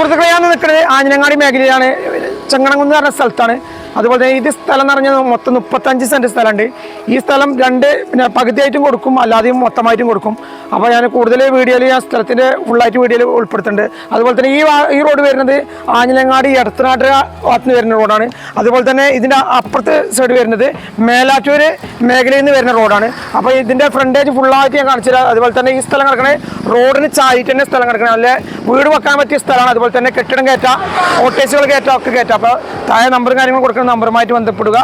സുഹൃത്തുക്കളെ ഞാൻ നിൽക്കുന്നത് ആഞ്ഞനങ്ങാടി മേഖലയിലാണ്. ചെങ്ങണംകുന്ന് പറഞ്ഞ സ്ഥലത്താണ്. അതുപോലെ തന്നെ ഇത് സ്ഥലം എന്ന് പറഞ്ഞാൽ മൊത്തം മുപ്പത്തഞ്ച് സെന്റ് സ്ഥലമുണ്ട്. ഈ സ്ഥലം രണ്ട് പിന്നെ പകുതിയായിട്ടും കൊടുക്കും അല്ലാതെയും മൊത്തമായിട്ടും കൊടുക്കും. അപ്പോൾ ഞാൻ കൂടുതൽ വീഡിയോയിൽ ഞാൻ സ്ഥലത്തിന്റെ ഫുള്ളായിട്ട് വീഡിയോയിൽ ഉൾപ്പെടുത്തുന്നുണ്ട്. അതുപോലെ തന്നെ ഈ ഈ റോഡ് വരുന്നത് ആഞ്ഞിലങ്ങാടി എടത്തനാട്ട് ഭാഗത്ത് നിന്ന് വരുന്ന റോഡാണ്. അതുപോലെ തന്നെ ഇതിന്റെ അപ്പുറത്തെ സൈഡ് വരുന്നത് മേലാറ്റൂർ മേഖലയിൽ നിന്ന് വരുന്ന റോഡാണ്. അപ്പോൾ ഇതിന്റെ ഫ്രണ്ടേജ് ഫുള്ളായിട്ട് ഞാൻ കാണിച്ചു തരാം അതുപോലെ തന്നെ ഈ സ്ഥലം കിടക്കണേ റോഡിന് ചായിട്ട് തന്നെ സ്ഥലം കിടക്കണം. അല്ലെ വീട് വെക്കാൻ പറ്റിയ സ്ഥലമാണ്. അതുപോലെ തന്നെ കെട്ടിടം കയറ്റാം. ഓട്ടേസുകൾ കയറ്റാം ഒക്കെ കയറ്റാം. അപ്പോൾ താഴെ നമ്പറും കാര്യങ്ങളും കൊടുക്കുന്ന നമ്പറുമായിട്ട് ബന്ധപ്പെടുക.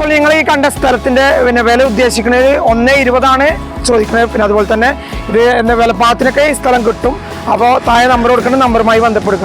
ഇപ്പോൾ നിങ്ങൾ ഈ കണ്ട സ്ഥലത്തിന്റെ പിന്നെ വില ഉദ്ദേശിക്കുന്നത് ഒന്ന് ഇരുപതാണ് ചോദിക്കുന്നത്. പിന്നെ അതുപോലെ തന്നെ ഇത് എന്താ വിലപ്പാത്തിനൊക്കെ ഈ സ്ഥലം കിട്ടും. അപ്പോൾ താഴെ നമ്പർ കൊടുക്കുന്ന നമ്പറുമായി ബന്ധപ്പെടുക.